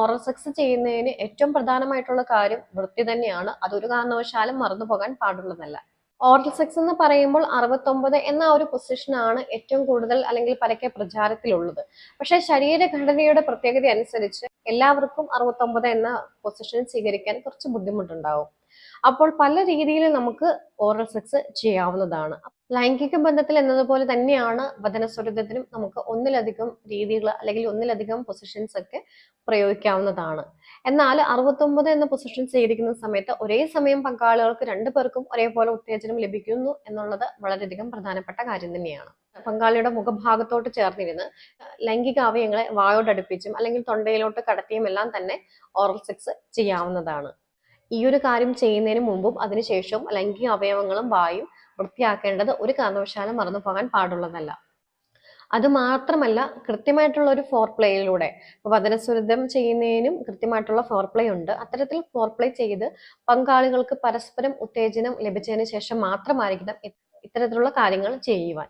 Oral sex ചെയ്യുന്നതിന് ഏറ്റവും പ്രധാനമായിട്ടുള്ള കാര്യം വൃത്തി തന്നെയാണ്. അതൊരു കാരണവശാലും മറന്നു പോകാൻ പാടുള്ളതല്ല. ഓറൽ സെക്സ് എന്ന് പറയുമ്പോൾ അറുപത്തൊമ്പത് എന്ന ഒരു പൊസിഷനാണ് ഏറ്റവും കൂടുതൽ അല്ലെങ്കിൽ പരക്കെ പ്രചാരത്തിലുള്ളത്. പക്ഷെ ശരീരഘടനയുടെ പ്രത്യേകത അനുസരിച്ച് എല്ലാവർക്കും അറുപത്തൊമ്പത് എന്ന പൊസിഷൻ സ്വീകരിക്കാൻ കുറച്ച് ബുദ്ധിമുട്ടുണ്ടാവും. അപ്പോൾ പല രീതിയിൽ നമുക്ക് ഓറൽ സെക്സ് ചെയ്യാവുന്നതാണ്. ലൈംഗിക ബന്ധത്തിൽ എന്നതുപോലെ തന്നെയാണ് വചനസ്വരൂപത്തിനും നമുക്ക് ഒന്നിലധികം രീതികൾ അല്ലെങ്കിൽ ഒന്നിലധികം പൊസിഷൻസ് ഒക്കെ പ്രയോഗിക്കാവുന്നതാണ്. എന്നാൽ അറുപത്തൊമ്പത് എന്ന പൊസിഷൻ സ്വീകരിക്കുന്ന സമയത്ത് ഒരേ സമയം പങ്കാളികൾക്ക് രണ്ടു പേർക്കും ഒരേപോലെ ഉത്തേജനം ലഭിക്കുന്നു എന്നുള്ളത് വളരെയധികം പ്രധാനപ്പെട്ട കാര്യം തന്നെയാണ്. പങ്കാളിയുടെ മുഖഭാഗത്തോട്ട് ചേർന്നിരുന്ന് ലൈംഗിക അവയങ്ങളെ വായോടടുപ്പിച്ചും അല്ലെങ്കിൽ തൊണ്ടയിലോട്ട് കടത്തിയും എല്ലാം തന്നെ ഓറൽ സെക്സ് ചെയ്യാവുന്നതാണ്. ഈ ഒരു കാര്യം ചെയ്യുന്നതിന് മുമ്പും അതിനുശേഷവും ലൈംഗിക അവയവങ്ങളും വായും വൃത്തിയാക്കേണ്ടത് ഒരു കാരണവശാലും മറന്നു പോകാൻ പാടുള്ളതല്ല. അത് മാത്രമല്ല കൃത്യമായിട്ടുള്ള ഒരു ഫോർ പ്ലേയിലൂടെ വചനസ്വരിതം ചെയ്യുന്നതിനും കൃത്യമായിട്ടുള്ള ഫോർ പ്ലേ ഉണ്ട്. അത്തരത്തിൽ ഫോർ പ്ലേ ചെയ്ത് പങ്കാളികൾക്ക് പരസ്പരം ഉത്തേജനം ലഭിച്ചതിന് ശേഷം മാത്രമായിരിക്കണം ഇത്തരത്തിലുള്ള കാര്യങ്ങൾ ചെയ്യുവാൻ.